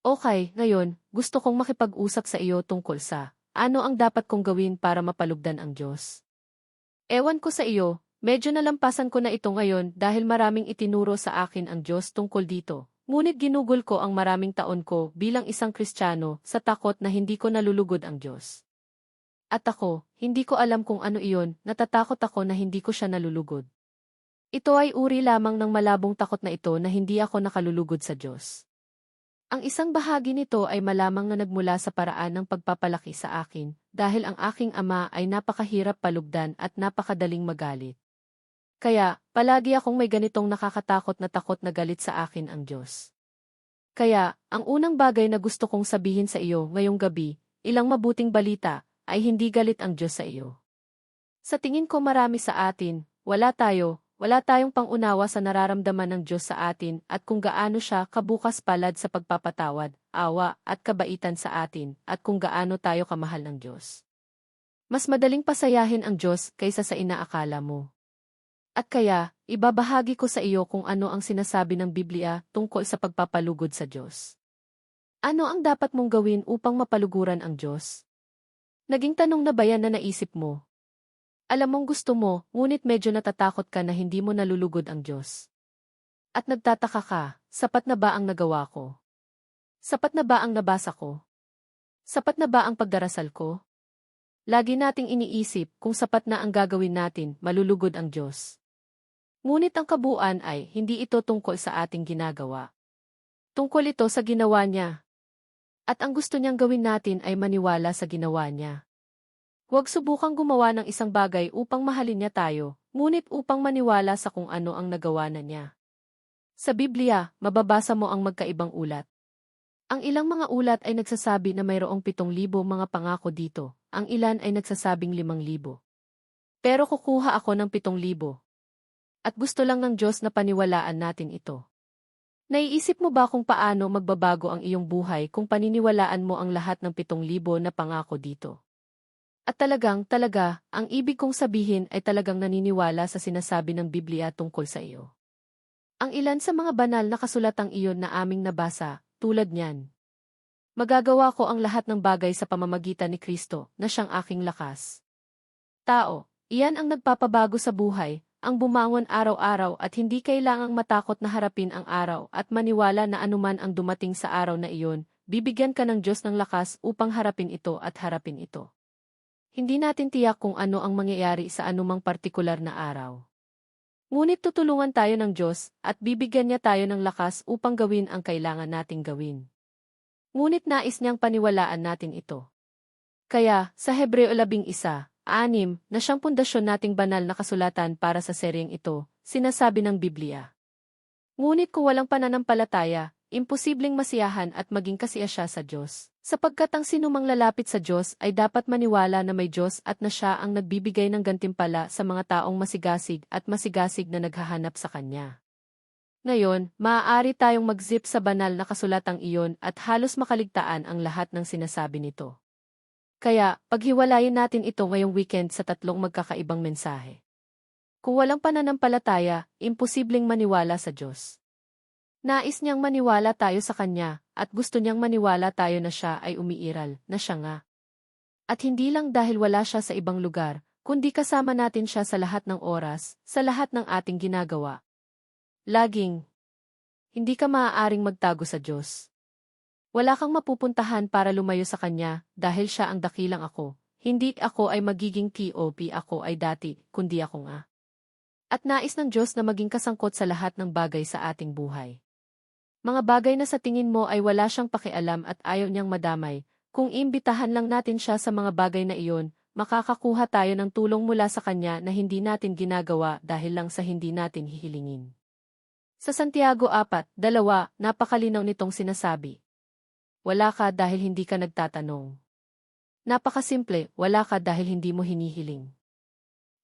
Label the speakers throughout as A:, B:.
A: Okay, ngayon, gusto kong makipag-usap sa iyo tungkol sa ano ang dapat kong gawin para mapalugdan ang Diyos. Ewan ko sa iyo, medyo nalampasan ko na ito ngayon dahil maraming itinuro sa akin ang Diyos tungkol dito. Ngunit ginugol ko ang maraming taon ko bilang isang Kristiyano sa takot na hindi ko nalulugod ang Diyos. At ako, hindi ko alam kung ano iyon, natatakot ako na hindi ko siya nalulugod. Ito ay uri lamang ng malabong takot na ito na hindi ako nakalulugod sa Diyos. Ang isang bahagi nito ay malamang na nagmula sa paraan ng pagpapalaki sa akin, dahil ang aking ama ay napakahirap palugdan at napakadaling magalit. Kaya, palagi akong may ganitong nakakatakot na takot na galit sa akin ang Diyos. Kaya, ang unang bagay na gusto kong sabihin sa iyo ngayong gabi, ilang mabuting balita, ay hindi galit ang Diyos sa iyo. Sa tingin ko marami sa atin, wala tayo, wala tayong pangunawa sa nararamdaman ng Diyos sa atin at kung gaano siya kabukas palad sa pagpapatawad, awa, at kabaitan sa atin, at kung gaano tayo kamahal ng Diyos. Mas madaling pasayahin ang Diyos kaysa sa inaakala mo. At kaya, ibabahagi ko sa iyo kung ano ang sinasabi ng Biblia tungkol sa pagpapalugod sa Diyos. Ano ang dapat mong gawin upang mapaluguran ang Diyos? Naging tanong na ba yan na naisip mo? Alam mong gusto mo, ngunit medyo natatakot ka na hindi mo nalulugod ang Diyos. At nagtataka ka, sapat na ba ang nagawa ko? Sapat na ba ang nabasa ko? Sapat na ba ang pagdarasal ko? Lagi nating iniisip kung sapat na ang gagawin natin, malulugod ang Diyos. Ngunit ang kabuuan ay hindi ito tungkol sa ating ginagawa. Tungkol ito sa ginawa niya. At ang gusto niyang gawin natin ay maniwala sa ginawa niya. Huwag subukang gumawa ng isang bagay upang mahalin niya tayo, ngunit upang maniwala sa kung ano ang nagawa na niya. Sa Biblia, mababasa mo ang magkaibang ulat. Ang ilang mga ulat ay nagsasabi na mayroong pitong libo mga pangako dito, ang ilan ay nagsasabing limang libo. Pero kukuha ako ng pitong libo. At gusto lang ng Diyos na paniwalaan natin ito. Naiisip mo ba kung paano magbabago ang iyong buhay kung paniniwalaan mo ang lahat ng pitong libo na pangako dito? At talagang, talaga, ang ibig kong sabihin ay talagang naniniwala sa sinasabi ng Biblia tungkol sa iyo. Ang ilan sa mga banal na kasulatang iyon na aming nabasa, tulad niyan. Magagawa ko ang lahat ng bagay sa pamamagitan ni Kristo, na siyang aking lakas. Tao, iyan ang nagpapabago sa buhay, ang bumangon araw-araw at hindi kailangang matakot na harapin ang araw at maniwala na anuman ang dumating sa araw na iyon, bibigyan ka ng Diyos ng lakas upang harapin ito at harapin ito. Hindi natin tiyak kung ano ang mangyayari sa anumang partikular na araw. Ngunit tutulungan tayo ng Diyos at bibigyan niya tayo ng lakas upang gawin ang kailangan nating gawin. Ngunit nais niyang paniwalaan natin ito. Kaya, sa Hebreo 11, anim, na siyang pundasyon nating banal na kasulatan para sa seryeng ito, sinasabi ng Biblia. Ngunit kung walang pananampalataya, imposibleng masiyahan at maging kasiya siya sa Diyos. Sapagkat ang sinumang lalapit sa Diyos ay dapat maniwala na may Diyos at na siya ang nagbibigay ng gantimpala sa mga taong masigasig at masigasig na naghahanap sa Kanya. Ngayon, maaari tayong mag-zip sa banal na kasulatang iyon at halos makaligtaan ang lahat ng sinasabi nito. Kaya, paghiwalayin natin ito ngayong weekend sa tatlong magkakaibang mensahe. Kung walang pananampalataya, imposibleng maniwala sa Diyos. Nais niyang maniwala tayo sa Kanya, at gusto niyang maniwala tayo na siya ay umiiral, na siya nga. At hindi lang dahil wala siya sa ibang lugar, kundi kasama natin siya sa lahat ng oras, sa lahat ng ating ginagawa. Laging, hindi ka maaaring magtago sa Diyos. Wala kang mapupuntahan para lumayo sa Kanya, dahil siya ang dakilang ako. Hindi ako ay magiging TOP ako ay dati, kundi ako nga. At nais ng Diyos na maging kasangkot sa lahat ng bagay sa ating buhay. Mga bagay na sa tingin mo ay wala siyang pakialam at ayaw niyang madamay, kung imbitahan lang natin siya sa mga bagay na iyon, makakakuha tayo ng tulong mula sa kanya na hindi natin ginagawa dahil lang sa hindi natin hihilingin. Sa Santiago 4, dalawa, napakalinaw nitong sinasabi. Wala ka dahil hindi ka nagtatanong. Napakasimple, wala ka dahil hindi mo hinihiling.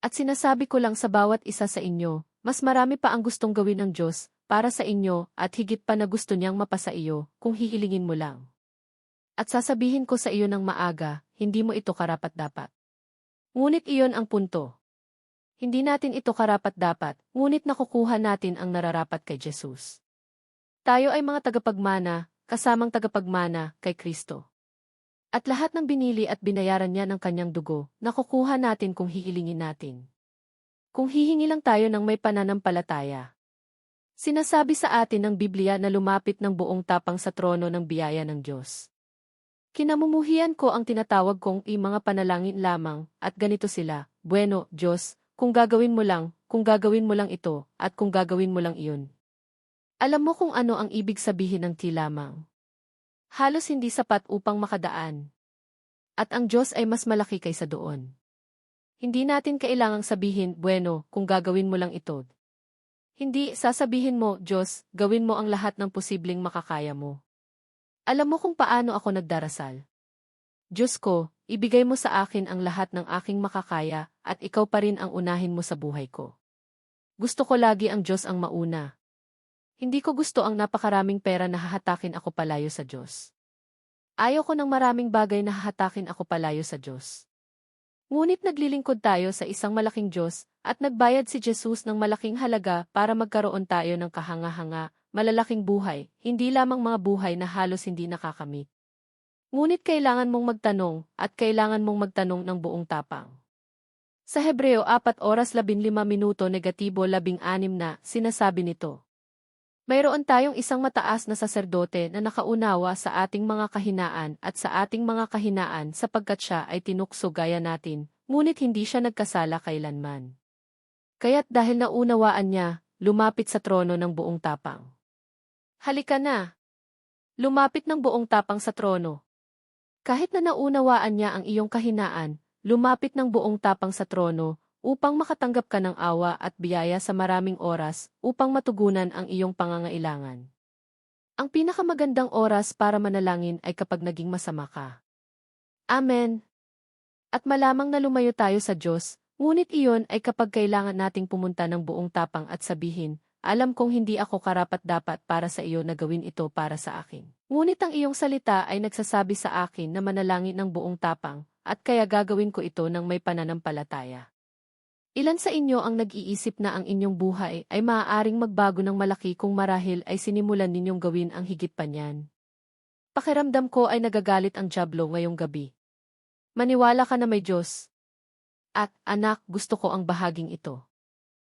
A: At sinasabi ko lang sa bawat isa sa inyo, mas marami pa ang gustong gawin ng Diyos, para sa inyo at higit pa na gusto niyang mapasa iyo kung hihilingin mo lang. At sasabihin ko sa iyo ng maaga, hindi mo ito karapat-dapat. Ngunit iyon ang punto. Hindi natin ito karapat-dapat, ngunit nakukuha natin ang nararapat kay Jesus. Tayo ay mga tagapagmana, kasamang tagapagmana, kay Kristo. At lahat ng binili at binayaran niya ng kanyang dugo, nakukuha natin kung hiilingin natin. Kung hihingi lang tayo ng may pananampalataya. Sinasabi sa atin ng Biblia na lumapit ng buong tapang sa trono ng biyaya ng Diyos. Kinamumuhian ko ang tinatawag kong i mga panalangin lamang, at ganito sila, Bueno, Diyos, kung gagawin mo lang, kung gagawin mo lang ito, at kung gagawin mo lang iyon. Alam mo kung ano ang ibig sabihin ng ti lamang. Halos hindi sapat upang makadaan. At ang Diyos ay mas malaki kaysa doon. Hindi natin kailangang sabihin, bueno, kung gagawin mo lang ito. Hindi, sasabihin mo, Diyos, gawin mo ang lahat ng posibleng makakaya mo. Alam mo kung paano ako nagdarasal. Diyos ko, ibigay mo sa akin ang lahat ng aking makakaya, at ikaw pa rin ang unahin mo sa buhay ko. Gusto ko lagi ang Diyos ang mauna. Hindi ko gusto ang napakaraming pera na hahatakin ako palayo sa Diyos. Ayaw ko ng maraming bagay na hahatakin ako palayo sa Diyos. Ngunit naglilingkod tayo sa isang malaking Diyos, at nagbayad si Jesus ng malaking halaga para magkaroon tayo ng kahanga-hanga, malalaking buhay, hindi lamang mga buhay na halos hindi nakakamit. Ngunit kailangan mong magtanong, at kailangan mong magtanong ng buong tapang. Sa Hebreo 4 oras 15 minuto negatibo 16 na, sinasabi nito. Mayroon tayong isang mataas na saserdote na nakaunawa sa ating mga kahinaan at sa ating mga kahinaan sapagkat siya ay tinukso gaya natin, ngunit hindi siya nagkasala kailanman. Kaya't dahil naunawaan niya, lumapit sa trono ng buong tapang. Halika na! Lumapit ng buong tapang sa trono. Kahit na naunawaan niya ang iyong kahinaan, lumapit ng buong tapang sa trono, upang makatanggap ka ng awa at biyaya sa maraming oras upang matugunan ang iyong pangangailangan. Ang pinakamagandang oras para manalangin ay kapag naging masama ka. Amen. At malamang na lumayo tayo sa Diyos, ngunit iyon ay kapag kailangan nating pumunta ng buong tapang at sabihin, alam kong hindi ako karapat-dapat para sa iyo na gawin ito para sa akin. Ngunit ang iyong salita ay nagsasabi sa akin na manalangin ng buong tapang, at kaya gagawin ko ito ng may pananampalataya. Ilan sa inyo ang nag-iisip na ang inyong buhay ay maaaring magbago ng malaki kung marahil ay sinimulan ninyong gawin ang higit pa niyan? Pakiramdam ko ay nagagalit ang Diablo ngayong gabi. Maniwala ka na may Diyos. At, anak, gusto ko ang bahaging ito.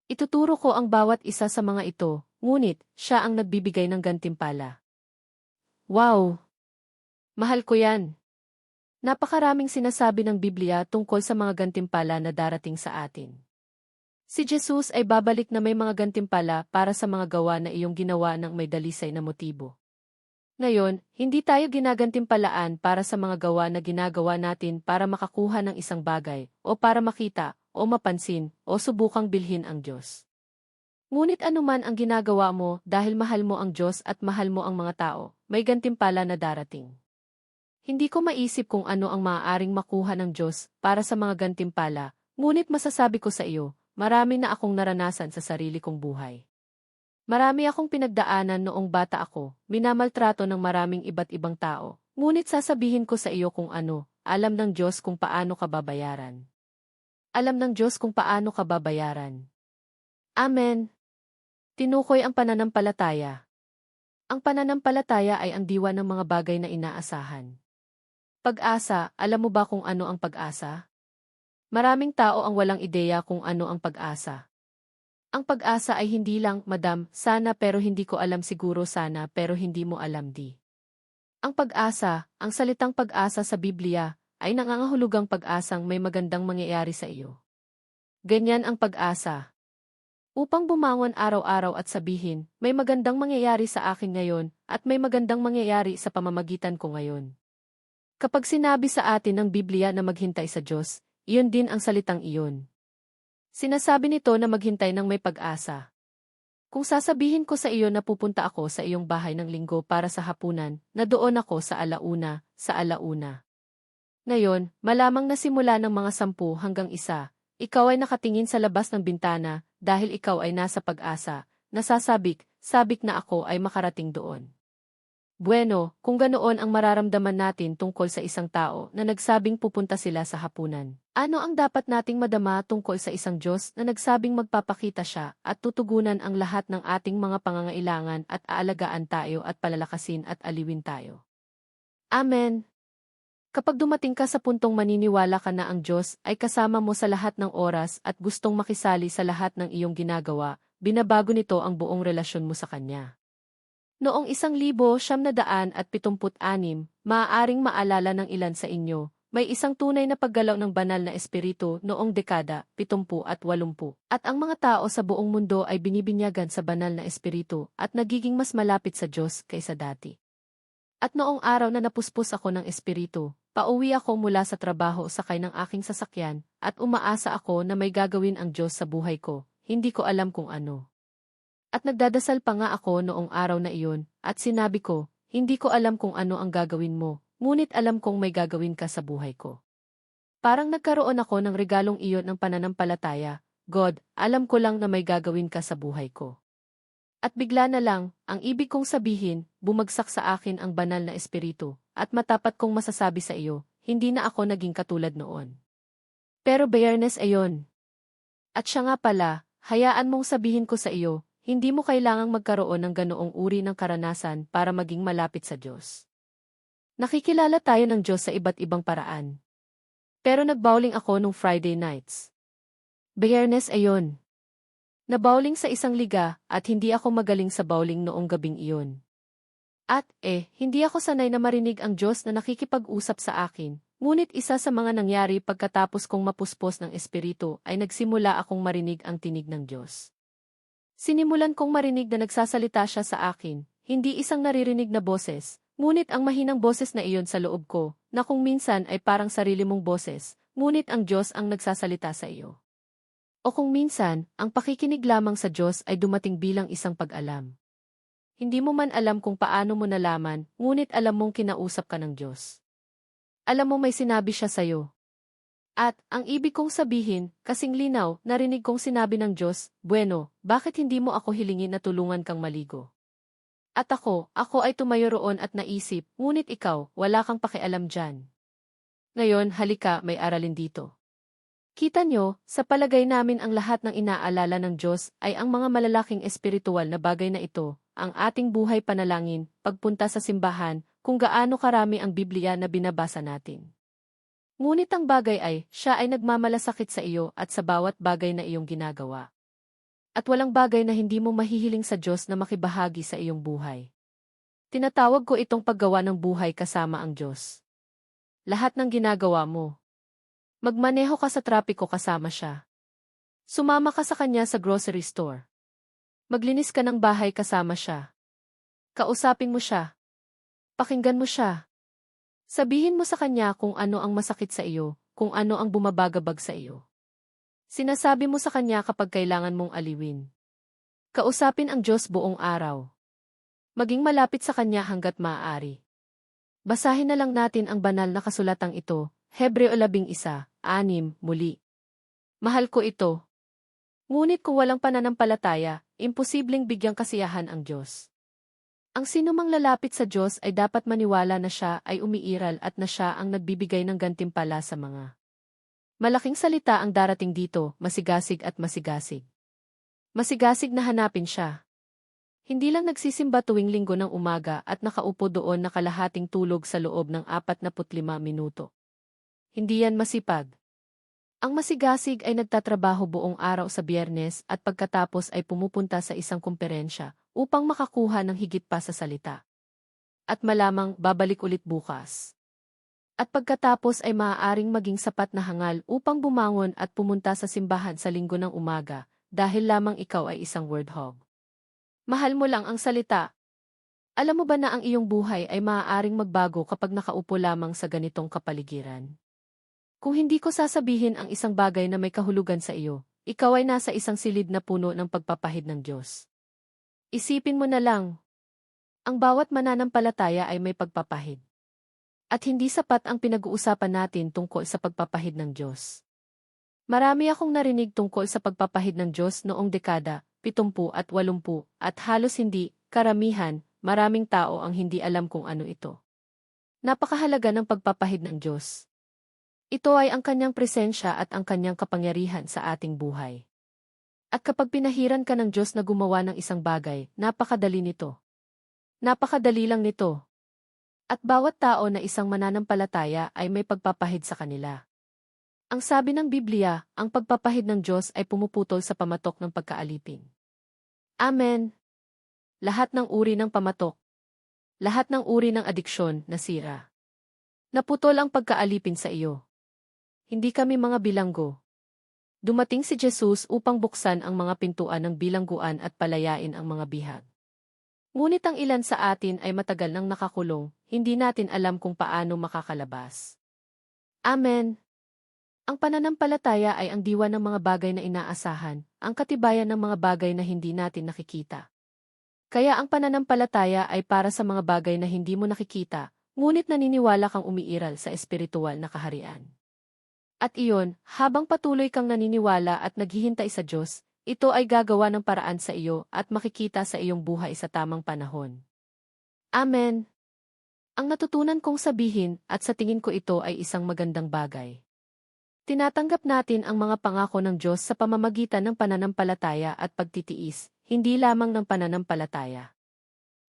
A: Ituturo ko ang bawat isa sa mga ito, ngunit, siya ang nagbibigay ng gantimpala. Wow! Mahal ko yan. Napakaraming sinasabi ng Biblia tungkol sa mga gantimpala na darating sa atin. Si Jesus ay babalik na may mga gantimpala para sa mga gawa na iyong ginawa ng may dalisay na motibo. Ngayon, hindi tayo ginagantimpalaan para sa mga gawa na ginagawa natin para makakuha ng isang bagay, o para makita, o mapansin, o subukang bilhin ang Diyos. Ngunit anuman ang ginagawa mo dahil mahal mo ang Diyos at mahal mo ang mga tao, may gantimpala na darating. Hindi ko maisip kung ano ang maaaring makuha ng Diyos para sa mga gantimpala, ngunit masasabi ko sa iyo, Marami na akong naranasan sa sarili kong buhay. Marami akong pinagdaanan noong bata ako, minamaltrato ng maraming iba't ibang tao. Ngunit sasabihin ko sa iyo kung ano, alam ng Diyos kung paano ka babayaran. Alam ng Diyos kung paano ka babayaran. Amen. Tinukoy ang pananampalataya. Ang pananampalataya ay ang diwa ng mga bagay na inaasahan. Pag-asa, alam mo ba kung ano ang pag-asa? Maraming tao ang walang ideya kung ano ang pag-asa. Ang pag-asa ay hindi lang, madam, sana pero hindi ko alam siguro sana pero hindi mo alam di. Ang pag-asa, ang salitang pag-asa sa Biblia, ay nangangahulugang pag-asang may magandang mangyayari sa iyo. Ganyan ang pag-asa. Upang bumangon araw-araw at sabihin, may magandang mangyayari sa akin ngayon, at may magandang mangyayari sa pamamagitan ko ngayon. Kapag sinabi sa atin ng Biblia na maghintay sa Diyos, iyon din ang salitang iyon. Sinasabi nito na maghintay ng may pag-asa. Kung sasabihin ko sa iyo na pupunta ako sa iyong bahay ng linggo para sa hapunan, na doon ako sa alauna, sa alauna. Ngayon, malamang na simula ng mga sampu hanggang isa, ikaw ay nakatingin sa labas ng bintana dahil ikaw ay nasa pag-asa, nasasabik, sabik na ako ay makarating doon. Bueno, kung ganoon ang mararamdaman natin tungkol sa isang tao na nagsabing pupunta sila sa hapunan. Ano ang dapat nating madama tungkol sa isang Diyos na nagsabing magpapakita siya at tutugunan ang lahat ng ating mga pangangailangan at aalagaan tayo at palalakasin at aliwin tayo? Amen. Kapag dumating ka sa puntong maniniwala ka na ang Diyos ay kasama mo sa lahat ng oras at gustong makisali sa lahat ng iyong ginagawa, binabago nito ang buong relasyon mo sa Kanya. Noong isang libo siyam na daan at pitumput anim, maaaring maalala ng ilan sa inyo, may isang tunay na paggalaw ng banal na espiritu noong dekada, pitumpu at walumpu. At ang mga tao sa buong mundo ay binibinyagan sa banal na espiritu at nagiging mas malapit sa Diyos kaysa dati. At noong araw na napuspos ako ng espiritu, pauwi ako mula sa trabaho sakay ng aking sasakyan, at umaasa ako na may gagawin ang Diyos sa buhay ko, hindi ko alam kung ano. At nagdadasal pa nga ako noong araw na iyon, at sinabi ko, hindi ko alam kung ano ang gagawin mo, ngunit alam kong may gagawin ka sa buhay ko. Parang nagkaroon ako ng regalong iyon ng pananampalataya, God, alam ko lang na may gagawin ka sa buhay ko. At bigla na lang, ang ibig kong sabihin, bumagsak sa akin ang banal na espiritu, at matapat kong masasabi sa iyo, hindi na ako naging katulad noon. Pero Bayarnes ayon. At siya nga pala, hayaan mong sabihin ko sa iyo, hindi mo kailangang magkaroon ng ganoong uri ng karanasan para maging malapit sa Diyos. Nakikilala tayo ng Diyos sa iba't ibang paraan. Pero nagbowling ako nung Friday nights. Biyernes ayon. Nabowling sa isang liga at hindi ako magaling sa bowling noong gabing iyon. At eh, hindi ako sanay na marinig ang Diyos na nakikipag-usap sa akin, ngunit isa sa mga nangyari pagkatapos kong mapuspos ng Espiritu ay nagsimula akong marinig ang tinig ng Diyos. Sinimulan kong marinig na nagsasalita siya sa akin, hindi isang naririnig na boses, ngunit ang mahinang boses na iyon sa loob ko, na kung minsan ay parang sarili mong boses, ngunit ang Diyos ang nagsasalita sa iyo. O kung minsan, ang pakikinig lamang sa Diyos ay dumating bilang isang pag-alam. Hindi mo man alam kung paano mo nalaman, ngunit alam mong kinausap ka ng Diyos. Alam mo may sinabi siya sa iyo. At, ang ibig kong sabihin, kasing linaw, narinig kong sinabi ng Diyos, Bueno, bakit hindi mo ako hilingin na tulungan kang maligo? At ako, ako ay tumayo roon at naisip, ngunit ikaw, wala kang pakialam dyan. Ngayon, halika, may aralin dito. Kita nyo, sa palagay namin ang lahat ng inaalala ng Diyos ay ang mga malalaking espiritual na bagay na ito, ang ating buhay panalangin, pagpunta sa simbahan, kung gaano karami ang Biblia na binabasa natin. Ngunit ang bagay ay, siya ay nagmamalasakit sa iyo at sa bawat bagay na iyong ginagawa. At walang bagay na hindi mo mahihiling sa Diyos na makibahagi sa iyong buhay. Tinatawag ko itong paggawa ng buhay kasama ang Diyos. Lahat ng ginagawa mo. Magmaneho ka sa trapiko kasama siya. Sumama ka sa kanya sa grocery store. Maglinis ka ng bahay kasama siya. Kausapin mo siya. Pakinggan mo siya. Sabihin mo sa kanya kung ano ang masakit sa iyo, kung ano ang bumabagabag sa iyo. Sinasabi mo sa kanya kapag kailangan mong aliwin. Kausapin ang Diyos buong araw. Maging malapit sa kanya hanggat maaari. Basahin na lang natin ang banal na kasulatang ito, Hebreo 11, 6, muli. Mahal ko ito. Ngunit kung walang pananampalataya, imposibleng bigyang kasiyahan ang Diyos. Ang sinumang lalapit sa Diyos ay dapat maniwala na siya ay umiiral at na siya ang nagbibigay ng gantimpala sa mga. Malaking salita ang darating dito, masigasig at masigasig. Masigasig na hanapin siya. Hindi lang nagsisimba tuwing linggo ng umaga at nakaupo doon na kalahating tulog sa loob ng 45 minuto. Hindi yan masipag. Ang masigasig ay nagtatrabaho buong araw sa biyernes at pagkatapos ay pumupunta sa isang kumperensya upang makakuha ng higit pa sa salita. At malamang babalik ulit bukas. At pagkatapos ay maaaring maging sapat na hangal upang bumangon at pumunta sa simbahan sa linggo ng umaga dahil lamang ikaw ay isang word hog. Mahal mo lang ang salita. Alam mo ba na ang iyong buhay ay maaaring magbago kapag nakaupo lamang sa ganitong kapaligiran? Kung hindi ko sasabihin ang isang bagay na may kahulugan sa iyo, ikaw ay nasa isang silid na puno ng pagpapahid ng Diyos. Isipin mo na lang. Ang bawat mananampalataya ay may pagpapahid. At hindi sapat ang pinag-uusapan natin tungkol sa pagpapahid ng Diyos. Marami akong narinig tungkol sa pagpapahid ng Diyos noong dekada, 70 at 80, at halos hindi, karamihan, maraming tao ang hindi alam kung ano ito. Napakahalaga ng pagpapahid ng Diyos. Ito ay ang kanyang presensya at ang kanyang kapangyarihan sa ating buhay. At kapag pinahiran ka ng Diyos na gumawa ng isang bagay, napakadali nito. Napakadali lang nito. At bawat tao na isang mananampalataya ay may pagpapahid sa kanila. Ang sabi ng Biblia, ang pagpapahid ng Diyos ay pumuputol sa pamatok ng pagkaalipin. Amen. Lahat ng uri ng pamatok. Lahat ng uri ng adiksyon nasira. Naputol ang pagkaalipin sa iyo. Hindi kami mga bilanggo. Dumating si Jesus upang buksan ang mga pintuan ng bilangguan at palayain ang mga bihag. Ngunit ang ilan sa atin ay matagal nang nakakulong, hindi natin alam kung paano makakalabas. Amen. Ang pananampalataya ay ang diwa ng mga bagay na inaasahan, ang katibayan ng mga bagay na hindi natin nakikita. Kaya ang pananampalataya ay para sa mga bagay na hindi mo nakikita, ngunit naniniwala kang umiiral sa espiritual na kaharian. At iyon, habang patuloy kang naniniwala at naghihintay sa Diyos, ito ay gagawa ng paraan sa iyo at makikita sa iyong buhay sa tamang panahon. Amen. Ang natutunan kong sabihin at sa tingin ko ito ay isang magandang bagay. Tinatanggap natin ang mga pangako ng Diyos sa pamamagitan ng pananampalataya at pagtitiis, hindi lamang ng pananampalataya.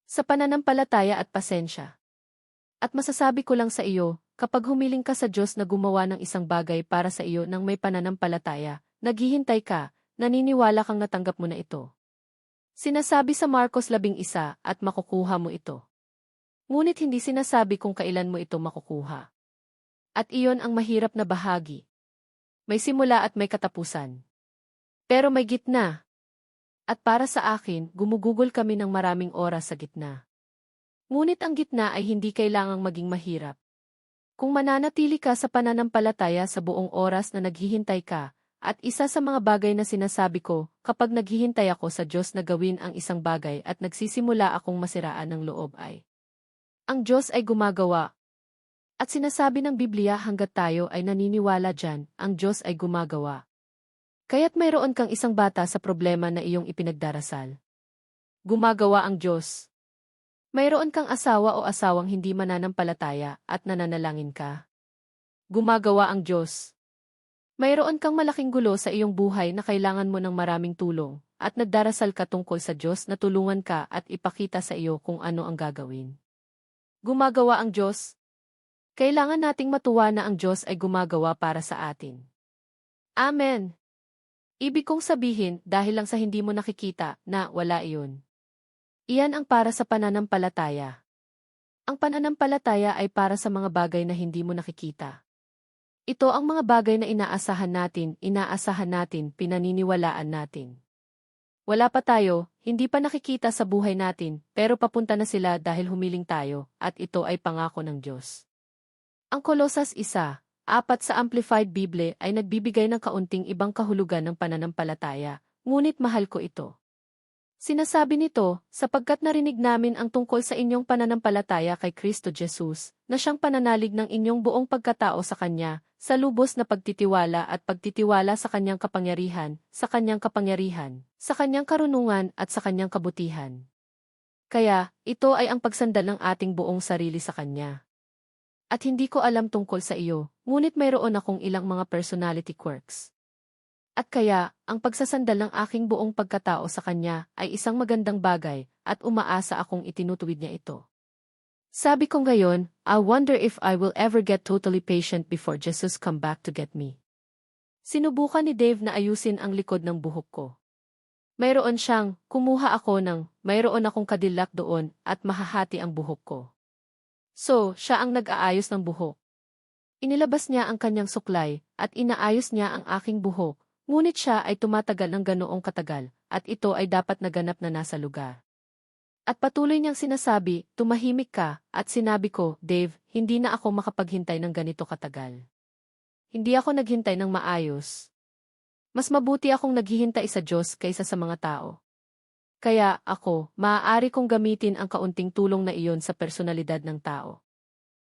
A: Sa pananampalataya at pasensya. At masasabi ko lang sa iyo, Kapag humiling ka sa Diyos na gumawa ng isang bagay para sa iyo nang may pananampalataya, naghihintay ka, naniniwala kang natanggap mo na ito. Sinasabi sa Marcos 11 at makukuha mo ito. Ngunit hindi sinasabi kung kailan mo ito makukuha. At iyon ang mahirap na bahagi. May simula at may katapusan. Pero may gitna. At para sa akin, gumugugol kami ng maraming oras sa gitna. Ngunit ang gitna ay hindi kailangang maging mahirap. Kung mananatili ka sa pananampalataya sa buong oras na naghihintay ka, at isa sa mga bagay na sinasabi ko, kapag naghihintay ako sa Diyos na gawin ang isang bagay at nagsisimula akong masiraan ng loob ay, ang Diyos ay gumagawa. At sinasabi ng Biblia hanggat tayo ay naniniwala dyan, ang Diyos ay gumagawa. Kaya't mayroon kang isang bata sa problema na iyong ipinagdarasal. Gumagawa ang Diyos. Mayroon kang asawa o asawang hindi mananampalataya at nananalangin ka. Gumagawa ang Diyos. Mayroon kang malaking gulo sa iyong buhay na kailangan mo ng maraming tulong, at nagdarasal ka tungkol sa Diyos na tulungan ka at ipakita sa iyo kung ano ang gagawin. Gumagawa ang Diyos. Kailangan nating matuwa na ang Diyos ay gumagawa para sa atin. Amen. Ibig kong sabihin dahil lang sa hindi mo nakikita na wala iyon. Iyan ang para sa pananampalataya. Ang pananampalataya ay para sa mga bagay na hindi mo nakikita. Ito ang mga bagay na inaasahan natin, inaasahan natin, pinaniniwalaan natin. Wala pa tayo, hindi pa nakikita sa buhay natin, pero papunta na sila dahil humiling tayo, at ito ay pangako ng Diyos. Ang Kolosas 1, apat sa Amplified Bible ay nagbibigay ng kaunting ibang kahulugan ng pananampalataya, ngunit mahal ko ito. Sinasabi nito, sapagkat narinig namin ang tungkol sa inyong pananampalataya kay Kristo Jesus, na siyang pananalig ng inyong buong pagkatao sa Kanya, sa lubos na pagtitiwala at pagtitiwala sa Kanyang kapangyarihan, sa Kanyang kapangyarihan, sa Kanyang karunungan at sa Kanyang kabutihan. Kaya, ito ay ang pagsandal ng ating buong sarili sa Kanya. At hindi ko alam tungkol sa iyo, ngunit mayroon akong ilang mga personality quirks. At kaya, ang pagsasandal ng aking buong pagkatao sa kanya ay isang magandang bagay at umaasa akong itinutuwid niya ito. Sabi ko ngayon, I wonder if I will ever get totally patient before Jesus come back to get me. Sinubukan ni Dave na ayusin ang likod ng buhok ko. Mayroon siyang, kumuha ako ng, mayroon akong kadilak doon at mahahati ang buhok ko. So, siya ang nag-aayos ng buhok. Inilabas niya ang kanyang suklay at inaayos niya ang aking buhok Ngunit siya ay tumatagal ng ganoong katagal, at ito ay dapat naganap na nasa lugar. At patuloy niyang sinasabi, tumahimik ka, at sinabi ko, Dave, hindi na ako makapaghintay ng ganito katagal. Hindi ako naghintay ng maayos. Mas mabuti akong naghihintay sa Diyos kaysa sa mga tao. Kaya, ako, maaari kong gamitin ang kaunting tulong na iyon sa personalidad ng tao.